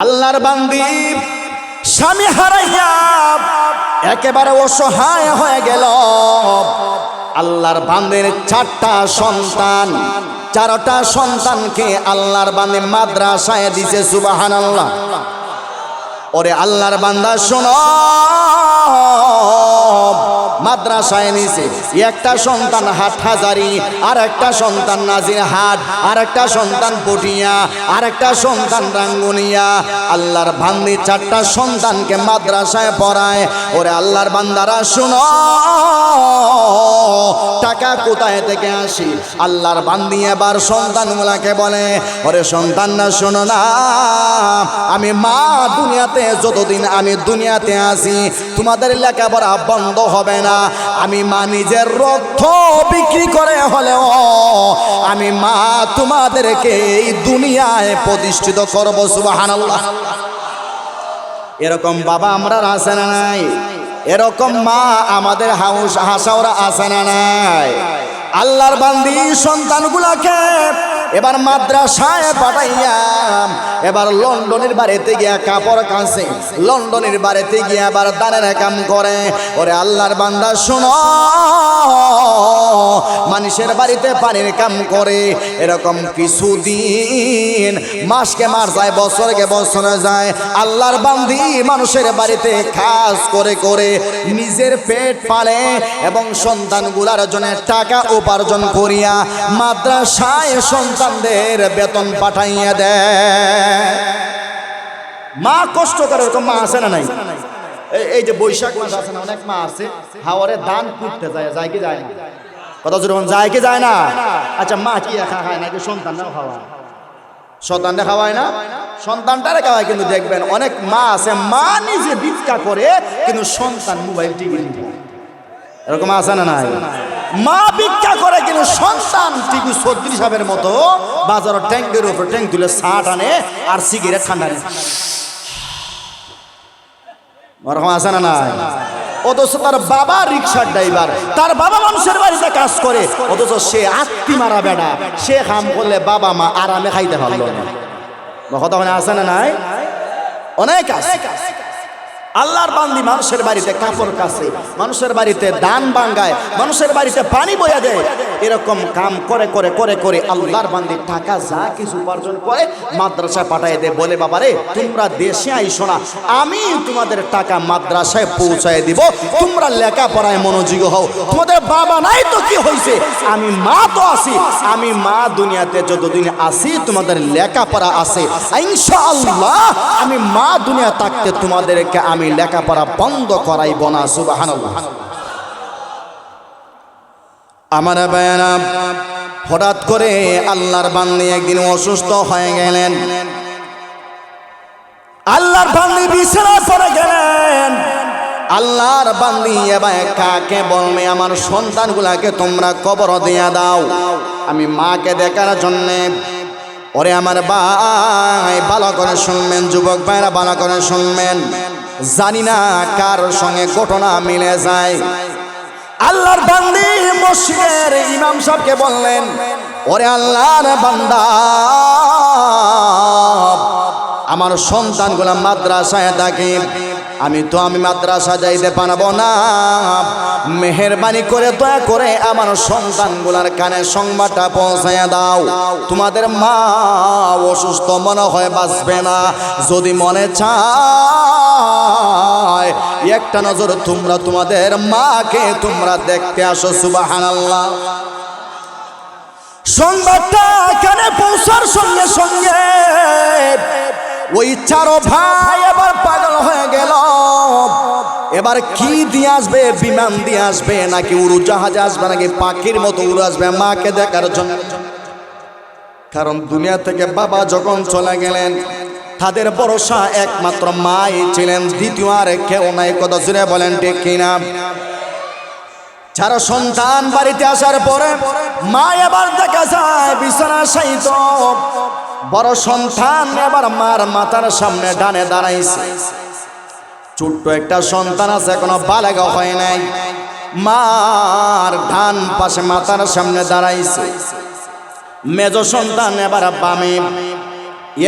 আল্লাহর বান্দি, স্বামী হারাইয়া একেবারে অসহায় হয়ে গেল। আল্লাহর বান্দের চারটা সন্তান, চারটা সন্তানকে আল্লাহর বান্দে মাদ্রাসায় দিছে সুবাহান আল্লাহ ওরে আল্লাহর বান্দা, শোনো। মাদ্রাসায় নিছে। একটা সন্তান হাট হাজারি আর একটা সন্তান নাজির হাট আর একটা সন্তান পটিয়া আর একটা সন্তান রাঙ্গুনিয়া। আল্লাহর বান্দি চারটা সন্তানকে মাদ্রাসায় পড়ায়। ওরে আল্লাহর বান্দারা, শোনো, টাকা কোথায় থেকে আসি? আল্লাহর বান্দি এবার সন্তানগুলাকে বলে, ওরে সন্তান না শোনো না, আমি মা দুনিয়াতে, যতদিন আমি দুনিয়াতে আছি, তোমাদের লেখাপড়া বন্ধ হবে না। আমি মা নিজের রক্ত বিক্রি করে হলেও আমি মা তোমাদেরকে এই দুনিয়ায় প্রতিষ্ঠিত করব, সুবহানাল্লাহ। এরকম বাবা আমরা আছে না নাই? এরকম মা আমাদের হাউস হাসাওরা আছে না নাই? আল্লাহর বান্দি সন্তানগুলাকে এবার মাদ্রাসায় পাঠাইয়া এবার লন্ডনের বাড়িতে গিয়া কাপড় কাছে লন্ডনের বাড়িতে গিয়া আবার দানের কাম করে। ওরে আল্লাহর বান্দা, শোনো। মানুষের বাড়িতে পানির কাম করে। এরকম কিছুদিন মাসকে মাস যায়, বছরকে বছরে যায়। আল্লাহর বান্দি মানুষের বাড়িতে কাজ করে করে নিজের পেট পালে এবং সন্তানগুলার জন্য টাকা উপার্জন করিয়া মাদ্রাসায় সন্তানদের বেতন পাঠাইয়া দেয়। মা কষ্ট করে, এরকম মা আছে না নাই? এই- যে বৈশাখ মাস আছে না, অনেক মা আছে, হাওয়ারে দান করতে যায় যায় কি যায় না? কত যেরকম যায় কি যায় না? আচ্ছা মা কি একা খায় না নাকি সন্তানরাও খাওয়ায়? সন্তানটা খাওয়ায় না? সন্তানটারে খাওয়ায়, কিন্তু দেখবেন অনেক মা আছে, মা নিজে ভিক্ষা করে, কিন্তু সন্তান মোবাইল টিভি এরকম আছে না নাই? মা ভিক্ষা করে কিন্তু সন্তান টিভি চৌত্রিশ সাহেবের মতো বাজারের ট্যাঙ্কের উপর ট্যাঙ্ক তুলে শার্ট আনে আর সিগারেট ঠান্ডা নেয় ওরকম আছে না নাই? অথচ তার বাবা রিক্সার ড্রাইভার, তার বাবা মানুষের বাড়িতে কাজ করে, অথচ সে আত্মি মারা বেড়া। সে কাম করলে বাবা মা আরামে খাইতে পারল না। কথা আছে না নাই? অনেক আছে। আল্লাহর বান্দি মানুষের বাড়িতে কাপড় কাছে, মানুষের বাড়িতে দান বাঙ্গায়, মানুষের বাড়িতে পানি বয়া দেয়। এরকম কাম করে করে করে করে আল্লাহর বান্দি টাকা যা কিছু উপার্জন করে মাদ্রাসায় পাঠায় দেয়। বলে, বাবারে, তোমরা দেশে আইসো না। আমি তোমাদের টাকা মাদ্রাসায় পৌঁছায় দিব। তোমরা লেখাপড়ায় মনোযোগ হও। তোমাদের বাবা নাই তো কি হয়েছে আমি মা তো আছি। আমি মা দুনিয়াতে যতদিন আছি, তোমাদের লেখাপড়া আছে। ইনশাআল্লাহ, আমি মা দুনিয়া থাকতে তোমাদেরকে আমি লেখাপড়া বন্ধ করাইব না, সুবহানাল্লাহ। আমার বায়না হঠাৎ করে আল্লাহর বান্দি একদিন অসুস্থ হয়ে গেলেন। আল্লাহর বান্দি বিছানায় পড়ে গেলেন। আল্লাহর বান্দি এবার কাকে বলবে? আমার সন্তানগুলাকে তোমরা কবর দিয়া দাও। আমি মাকে দেখার জন্যে। ওরে আমার ভাই, ভালো করে শুনবেন, যুবক ভাইরা ভালো করে শুনবেন। জানি না কার সঙ্গে ঘটনা মিলে যায়। আল্লাহর বান্দি মসজিদের ইমাম সাহেবকে বললেন, ওরে আল্লাহর বান্দা, আমার সন্তানগুলা মাদ্রাসায় থাকে আমি তো আমি মাদ্রাসা যাইতে পারব না। মেহরবানি করে দয়া করে আমার সন্তানগুলার কানে সংবাদটা পৌঁছায় দাও। তোমাদের মা অসুস্থ মনে হয় বাঁচবে না। যদি মনে চায় একটা নজর তোমরা তোমাদের মাকে তোমরা দেখতে আসো, সুবাহানাল্লাহ। সংবাদটা এখানে পৌঁছার সঙ্গে সঙ্গে ওই চারো ভাই এবার পাগল হয়ে গেল। এবার কি দিয়ে আসবে, বিমান দিয়ে আসবে, নাকি উড়োজাহাজে আসবে, নাকি পাখির মতো উড়ে আসবে মাকে দেখার জন্য? কারণ দুনিয়া থেকে বাবা যখন চলে গেলেন তাদের ভরসা একমাত্র মাই ছিলেন, দ্বিতীয় আর কেউ নাই। কত জুড়ে বলেন, ঠিক কিনা? যারা সন্তান বাড়িতে আসার পরে মা এবার দেখা যায় বিছানা সাইত। বড় সন্তান এবার মার মাথার সামনে ডানে দাঁড়াইছে। ছোট্ট একটা সন্তান আছে, এখনও বালেগা হয় নাই। মার ডান পাশে মাথার সামনে দাঁড়াইছে। মেজ সন্তান এবার বামে।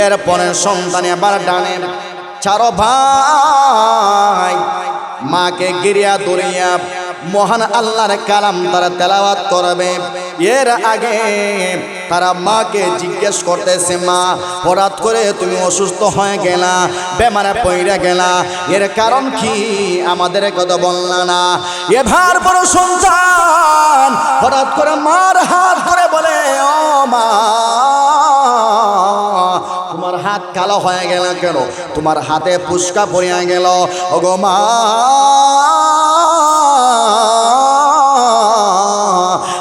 এর পরে সন্তান এবার ডানে। চারো ভাই, মাকে গিরিয়া দরিয়া মহান আল্লাহর কালাম তারা তেলাওয়াত করবে। এর আগে তারা মাকে জিজ্ঞেস করতেছে, মা, হঠাৎ করে তুমি অসুস্থ হয়ে গেলা, বেমারে পইরা গেলা, এর কারণ কি? আমাদের কথা বললা না। এবার বড় সন্তান হঠাৎ করে মার হাত ধরে বলে, ও মা তোমার হাত কালো হয়ে গেল কেন? তোমার হাতে পুষ্কা পড়িয়া গেল। ওগো মা!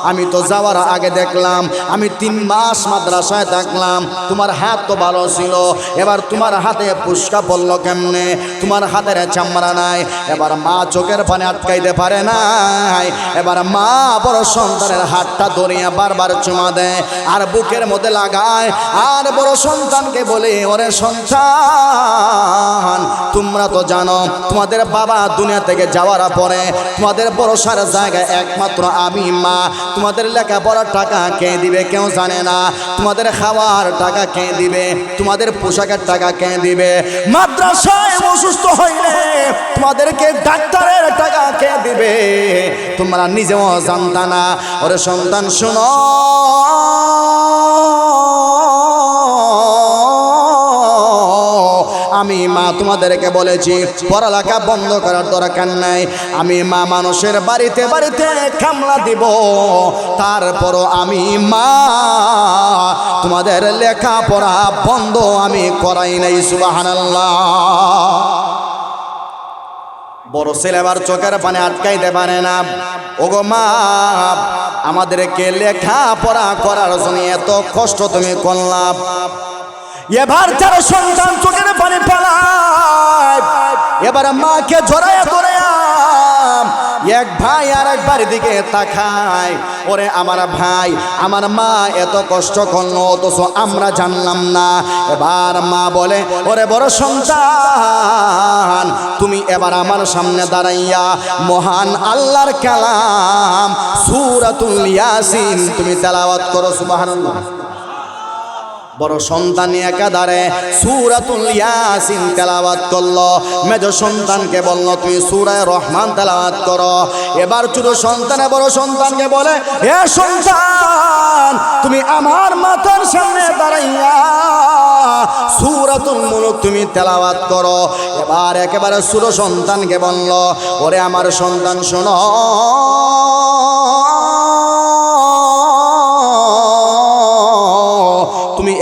আমি তো যাওয়ার আগে দেখলাম, আমি তিন মাস মাদ্রাসায় থাকলাম, তোমার হাত তো ভালো ছিল, এবার তোমার হাতে পুষ্কা পড়ল কেমনে? তোমার হাতের চামড়া নাই, এবার মা চোখের পানে আটকাইতে পারে নাই, এবার মা বড় সন্তানের হাতটা ধরিয়া বারবার চুমা দেয় আর বুকের মধ্যে লাগায়, আর বড় সন্তানকে বলে, ওরে সন্তান তোমরা তো জানো, তোমাদের বাবা দুনিয়া থেকে যাওয়ার পরে তোমাদের ভরসার জায়গায় একমাত্র আমি মা। তোমাদের লেখাপড়ার টাকা কে দিবে কেউ জানে না। তোমাদের খাওয়ার টাকা কে দিবে? তোমাদের পোশাকের টাকা কে দিবে? মাদ্রাসায় অসুস্থ হইলে তোমাদেরকে ডাক্তারের টাকা কে দিবে? তোমরা নিজেও জানতা না। ওরে সন্তান, শোনো। আমি মা তোমাদেরকে বলেছি, পড়ালেখা বন্ধ করার দরকার নাই। আমি মা মানুষের বাড়িতে বাড়িতে খামলা দিব। তারপরও আমি মা, তোমাদের লেখাপড়া বন্ধ আমি করাই নাই, সুবাহানাল্লাহ। বড় ছেলে আবার চোখের পানে আটকাইতে পারে না। ওগো মা, আমাদেরকে লেখা পড়া করার জন্য এত কষ্ট তুমি করলাম এবার যার সন্তান চোখের পানি পালায়, এবার মাকে জড়ায় ধরে এক ভাই আর একবার দিকে তাকায়, ওরে আমার ভাই, আমার মা এত কষ্ট করল, অথচ আমরা জানলাম না। এবার মা বলে, ওরে বড় সন্তান, তুমি এবার আমার সামনে দাঁড়াইয়া মহান আল্লাহর কালাম, সুরাতুল ইয়াসিন, তুমি তেলাওয়াত করো, সুবহানাল্লাহ। বড় সন্তান একাধারে সুরাতুল ইয়াসিন তেলাওয়াত করল। মেজ সন্তানকে বলল তুমি সূরায়ে রহমান তেলাওয়াত করো। এবার ছোট সন্তানে বড় সন্তানকে বলে হে সন্তান, তুমি আমার মাথার সামনে দাঁড়াইয়া সুরাতুল মুলুক তুমি তেলাওয়াত করো। এবার একেবারে ছোট সন্তানকে বলল, ওরে আমার সন্তান, শোনো।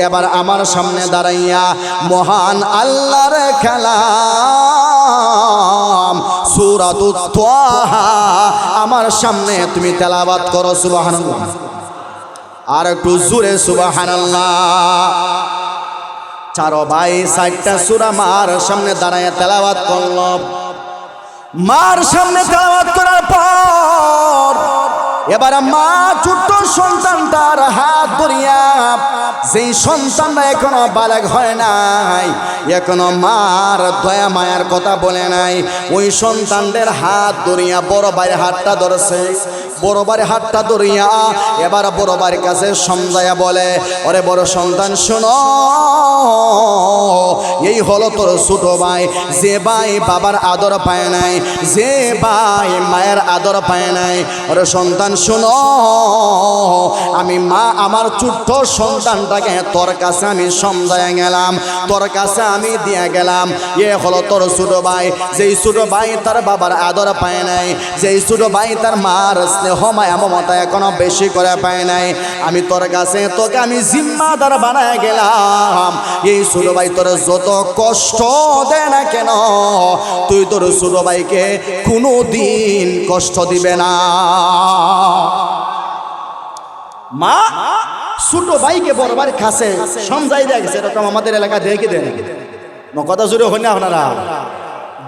এবার আমার সামনে দাঁড়াইয়া মহান আল্লাহর খেলাম সুরাতুত তোহা আমার সামনে তুমি তেলাবাত করো, সুবহানাল্লাহ। আর একটু জোরে, সুবহানাল্লাহ। চারো ভাই সাতটা সুরা মার সামনে দাঁড়াইয়া তেলাবাত করল। মার সামনে তেলাবাত করার পর এবার মা ছোট্ট সন্তানটার হাত ধরিয়া, যেই সন্তানরা এখনও বালেক হয় নাই, এখনও মার দয়া মায়ার কথা বলে নাই, ওই সন্তানদের হাত ধরিয়া বড় ভাইয়ের হাতটা ধরেছে। বড় ভাইয়ের হাতটা ধরিয়া এবার বড় ভাইয়ের কাছে সমঝাইয়া বলে, ওরে বড় সন্তান, শোনো, এই হলো তোর ছোট ভাই। যে ভাই বাবার আদর পায় নাই, যে ভাই মায়ের আদর পায় নাই। ওরে সন্তান, শোনো, আমি মা, আমার ছোট্ট সন্তানটাকে তোর কাছে আমি সমঝায় গেলাম, তোর কাছে আমি দিয়ে গেলাম। এ হলো তোর ছোট ভাই। যেই ছোট ভাই তার বাবার আদর পায় নাই, যেই ছোট ভাই তার মার স্নেহ মায়া মমতা এখনও বেশি করে পায় নাই। আমি তোর কাছে তোকে আমি জিম্মাদার বানায় গেলাম। এই ছোট ভাই তোর যত কষ্ট দেয় না কেন, তুই তোর ছোট ভাইকে কোনো দিন কষ্ট দিবে না। মা, ছোট ভাইকে বড়বার কাছে সমঝাই দেয়া গেছে এরকম আমাদের এলাকা দেখে দেন। কথা জুড়ে হই না আপনারা।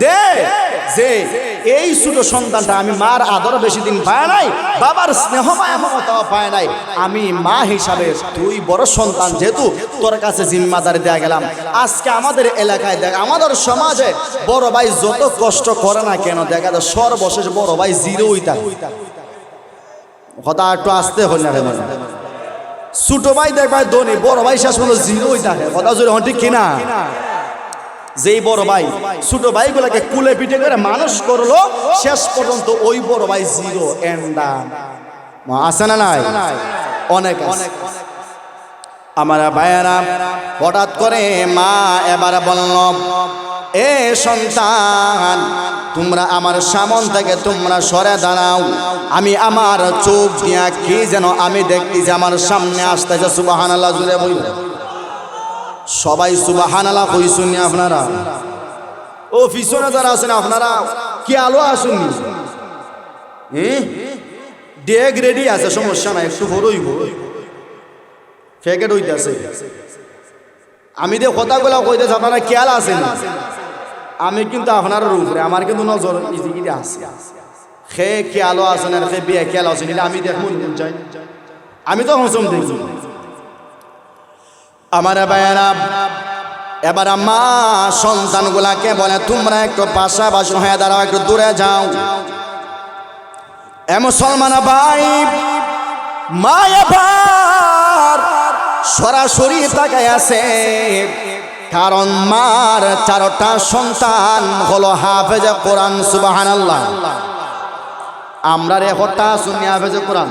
দে, যে এই ছোট সন্তানটা আমি মার আদর বেশি দিন পায় নাই, বাবার স্নেহ মায়া পায় নাই। আমি মা হিসাবে তুই বড় সন্তান যেহেতু তোর কাছে জিম্মাদারি দেয়া গেলাম। আজকে আমাদের এলাকায় দেখ, আমাদের সমাজে বড় ভাই যত কষ্ট করে না কেন, দেখা যায় সর্বশেষ বড় ভাই জিরোই থাকে কথা একটু আসতে হল না কেন ছোট ভাই দেখবাই ধনী, বড় ভাই শেষ পর্যন্ত জিরোই থাকে কথা জোরে হন, ঠিক কিনা? যেই বড় ভাই, ছোট ভাইগুলোকে কুলে পিঠে করে মানুষ করল, শেষ পর্যন্ত ওই বড় ভাই জিরো আছে না নাই? অনেক আছে। আমার ভাইয়েরা, হঠাৎ করে মা এবার বলল, এ সন্তান, তোমরা আমার সামন থেকে তোমরা সরে দাঁড়াও। আমি আমার চোখ দিয়া কি যেন আমি দেখতে যে আমার সামনে আসতেছে সুবাহান আল্লাহ জুড়ে বই সবাই সুবাহান আল্লাহ কইসুনি আপনারা? ও পিছনে যারা আছেন আপনারা, কি আলো আসুন? ডেক রেডি আছে, সমস্যা নাই, একটু বড়ই ফেকেট হইতেছে। আমি যে কথাগুলো কইতেছি, আপনারা খেয়াল আছেন? আমি কিন্তু আপনার উপরে, আমার কিন্তু নজর ইদিকে আছে। সে খেয়ালও আছেন আর সে বিয়ে খেয়াল আছেন এটা আমি দেখব মন চাই আমি তো হসম দেখি। আমার ভাইয়েরা, এবার মা সন্তানগুলাকে বলে, তোমরা একটু পাশাপাশি হয়ে দাঁড়াও, একটু দূরে যাও। এ মুসলমান ভাই মা এবার সরাসরি তাকায় আছে, কারণ মার চারটা সন্তান হলো হাফেজে কোরআন আল্লাহ আমরা রেকর্ডটা শুনি হাফেজে কোরআন।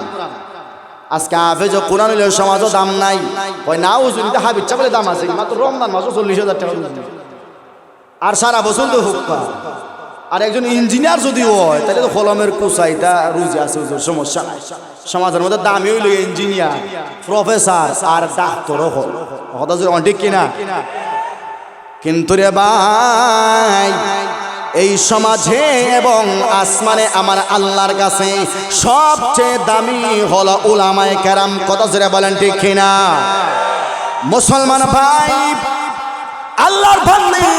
আজকে হাফেজে কোরআন হইলে সমাজও দাম নাই। ওই নাও যদি হাফিজ চাপলে দাম আছে মাত্র রমজান মাসও চল্লিশ হাজার টাকা। আর সারা বছর তো হোক আর একজন ইঞ্জিনিয়ার যদি হয় তাহলে তো কলমের কুসাইটা রুজি আছে হুজুর, সমস্যা নাই। সমাজের মধ্যে দামি হইল ইঞ্জিনিয়ার প্রফেসর আর ডাক্তারও হল কথা যদি অনেক কিনা? কিন্তু রে ভাই এই সমাজে এবং আসমানে আমার আল্লাহর কাছে সবচেয়ে দামি হলো উলামায় কেরাম। কত জোরে বলেন ঠিক কিনা? মুসলমান ভাই, আল্লাহর বান্দি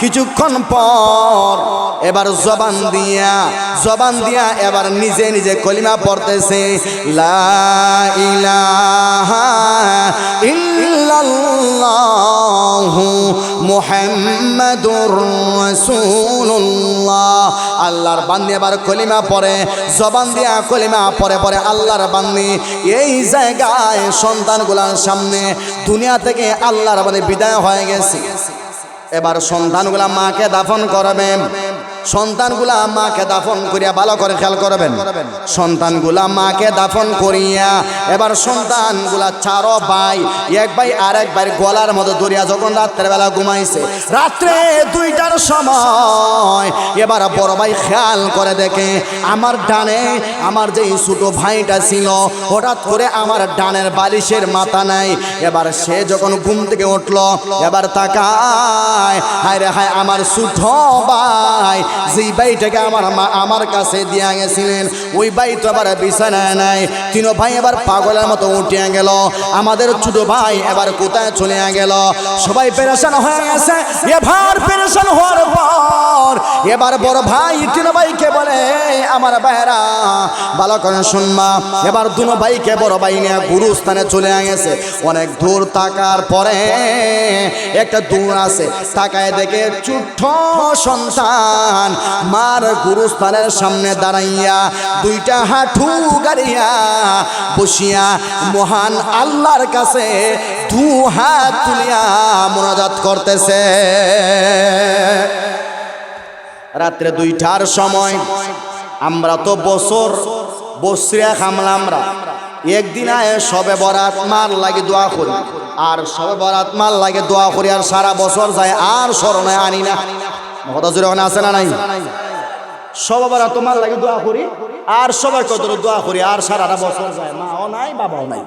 কিছুক্ষণ পর এবার জবান দিয়া জবান দিয়া এবার নিজে নিজে কলিমা পড়তেছে আল্লাহর বান্দি এবার কলিমা পড়ে, জবান দিয়া কলিমা পরে পরে আল্লাহর বান্দি এই জায়গায় সন্তানগুলার সামনে দুনিয়া থেকে আল্লাহর বান্দি বিদায় হয়ে গেছে। এবার সন্তানগুলা মাকে দাফন করবেন সন্তানগুলা মাকে দাফন করিয়া ভালো করে খেয়াল করবেন। সন্তানগুলা মাকে দাফন করিয়া এবার সন্তানগুলা চারো ভাই, এক ভাই আর এক ভাই গলার মতো দরিয়া যখন রাত্রের বেলা ঘুমাইছে, রাত্রে দুইটার সময় এবার বড় ভাই খেয়াল করে দেখে, আমার ডানে আমার যে ছোট ভাইটা ছিল, হঠাৎ করে আমার ডানের বালিশের মাথা নাই, এবার সে যখন ঘুম থেকে উঠল, এবার তাকায়, হায় রে হায় আমার ছোট ভাই যেই ভাইটাকে আমার মা আমার কাছে দিয়া গেছিলেন, ওই ভাই তো এবার বিছানায় নাই। তিন ভাই এবার পাগলের মতো উঠিয়া গেল। আমাদের ছোট ভাই এবার কোথায় চলে গেল? সবাই পেরেশান হয়ে গেছে। এবার পেরেশান হওয়ার পর, এবার বড় ভাই তিন ভাইকে বলে আমার ভাইরা ভালো করে শুনমা এবার দুনো ভাইকে বড় ভাই নিয়ে গুরুস্থানে চলে গেছে। অনেক দূর তাকার পরে একটা দূর আছে। তাকায় দেখে ছোট্ট সন্তান মার গুরুস্থানের সামনে দাঁড়াইয়া দুইটা হাঁটু গাড়িয়া বসিয়া মহান আল্লাহর কাছে দু হাত তুলিয়া মোনাজাত করতেছে। রাত্রে দুইটার সময় আমরা তো বছর বসরিয়া খামলা আমরা। একদিন আয় সবে বরাত মার লাগে দোয়া করি। আর সবে বরাত মার লাগে দোয়া করি আর সারা বছর যায় আর স্মরণে আনি না। কথা জোরে আছে না নাই? সবে বরাত মার লাগে দোয়া করি, আর সবাই কত দোয়া করি, আর সারাটা বছর যায়। মাও নাই, বাবাও নাই।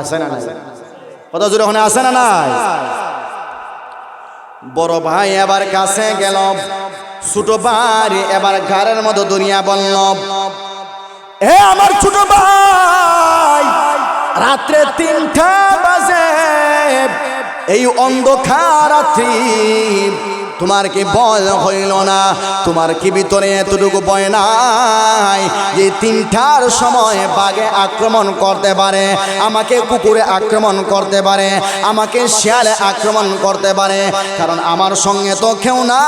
আছে না নাই? কথা জোরে ওখানে আছে না নাই? বড় ভাই এবার কাছে গেল, ছোট ভাই এবার ঘরের মতো দুনিয়া বলল, হে আমার ছোট ভাই, রাত্রে তিনটা বাজে, এই অন্ধকার রাত্রি তোমার কি ভয় হইল না? তোমার কি ভিতরে এতটুকু বয় নাই যে তিনটার সময় বাঘে আক্রমণ করতে পারে, আমাকে কুকুরে আক্রমণ করতে পারে, আমাকে শিয়ালে আক্রমণ করতে পারে? কারণ আমার সঙ্গে তো কেউ নাই।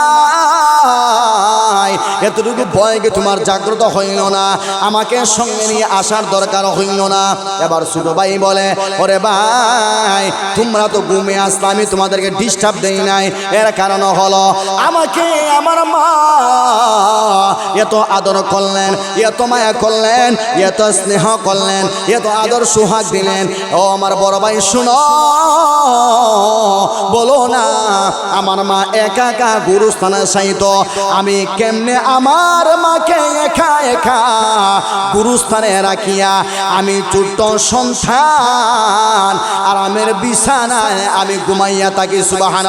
এতটুকু ভয়কে তোমার জাগ্রত হইল না? আমাকে সঙ্গে নিয়ে আসার দরকার হইল না। এবার ছোট ভাই বলে, ওরে ভাই, তোমরা তো ঘুমে আসলে, আমি তোমাদেরকে ডিস্টার্ব দেই নাই। এর কারণ হলো আমাকে আমার মা এত আদর করলেন, এত মায়া করলেন, এত স্নেহ করলেন, এত আদর সুহাগ দিলেন। ও আমার বড় ভাই, শুনো, বলো না, আমার মা একা একা গুরুস্থানে সাইত আমি কেমনে আমার মাকে একা একা গুরুস্থানে রাখিয়া আমি ছোট্ট সন্তান আরামের বিছানায় আমি ঘুমাইয়া থাকি সুবাহান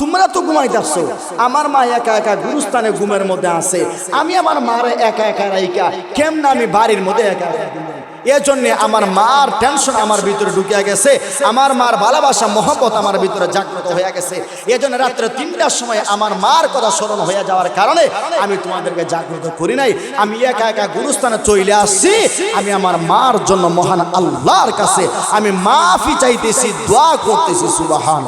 তোমরা তো ঘুমাইতেছো আমার মা একা একা গুরুস্থানে ঘুমের মধ্যে আছে। আমি আমার মারে একা একা রাইকা কেমন আমি বাড়ির মধ্যে একা? এজন্য আমার মার টেনশন আমার ভিতরে ঢুকিয়া গেছে। আমার মার ভালোবাসা, মহব্বত আমার ভিতরে জাগ্রত হয়ে গেছে। এজন্য রাত্রে তিনটার সময় আমার মার কথা স্মরণ হয়ে যাওয়ার কারণে আমি তোমাদেরকে জাগ্রত করি নাই। আমি একা একা গুরুস্থানে চলে আসছি। আমি আমার মার জন্য মহান আল্লাহর কাছে আমি মাফি চাইতেছি, দোয়া করতেছি সুবাহান